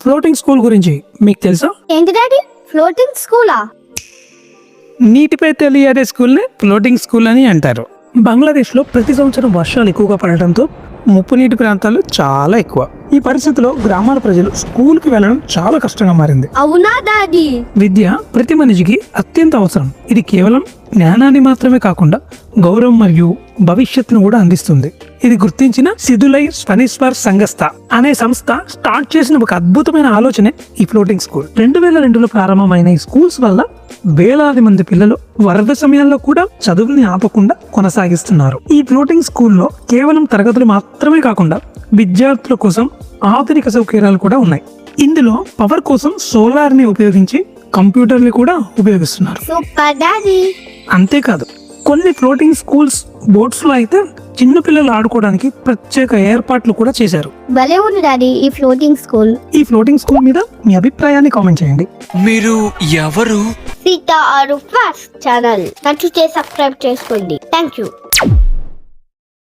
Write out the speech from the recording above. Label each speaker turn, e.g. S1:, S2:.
S1: Floating school గురించి మీకు తెలుసా?
S2: ఏంటి డాడీ? ఫ్లోటింగ్ స్కూలా
S1: నీటిపై తెలియడే స్కూల్ని ఫ్లోటింగ్ స్కూల్ అని అంటారు. బంగ్లాదేశ్లో ప్రతి సంవత్సరం వర్షాలు ఎక్కువగా పడటంతో ముప్పు నీటి ప్రాంతాలు చాలా ఎక్కువ. ఈ పరిస్థితిలో గ్రామాల ప్రజలు స్కూల్కి వెళ్ళడం చాలా కష్టంగా మారింది.
S2: అవునా డాడీ?
S1: విద్య ప్రతి మనిషికి అత్యంత అవసరం. ఇది కేవలం జ్ఞానాన్ని మాత్రమే కాకుండా గౌరవం మరియు భవిష్యత్తును కూడా అందిస్తుంది. ఇది గుర్తించిన సిధులై స్వనిస్వర్ సంఘస్థ అనే సంస్థ స్టార్ట్ చేసిన ఒక అద్భుతమైన ఆలోచనే ఈ ఫ్లోటింగ్ స్కూల్ రెండు వేల రెండులో ప్రారంభమైన ఈ స్కూల్స్ వల్ల వేలాది మంది పిల్లలు వరద సమయాల్లో కూడా చదువుని ఆపకుండా కొనసాగిస్తున్నారు. ఈ ఫ్లోటింగ్ స్కూల్లో కేవలం తరగతులు మాత్రమే కాకుండా విద్యార్థుల కోసం ఆధునిక సౌకర్యాలు కూడా ఉన్నాయి. ఇందులో పవర్ కోసం సోలార్ని ఉపయోగించి కంప్యూటర్ని కూడా ఉపయోగిస్తున్నారు. అంతేకాదు కొన్ని ఫ్లోటింగ్ స్కూల్స్ బోట్స్లో అయితే చిన్న పిల్లలు ఆడుకోవడానికి ప్రత్యేక ఏర్పాట్లు కూడా చేశారు.
S2: భలే ఉంది డాడీ ఈ ఫ్లోటింగ్ స్కూల్.
S1: ఈ ఫ్లోటింగ్ స్కూల్ మీద మీ అభిప్రాయాన్ని కామెంట్ చేయండి.
S3: మీరు ఎవరు?
S2: సీత ఆరు ఫాస్ట్ ఛానల్. నచ్చితే సబ్స్క్రైబ్ చేసుకోండి. Thank you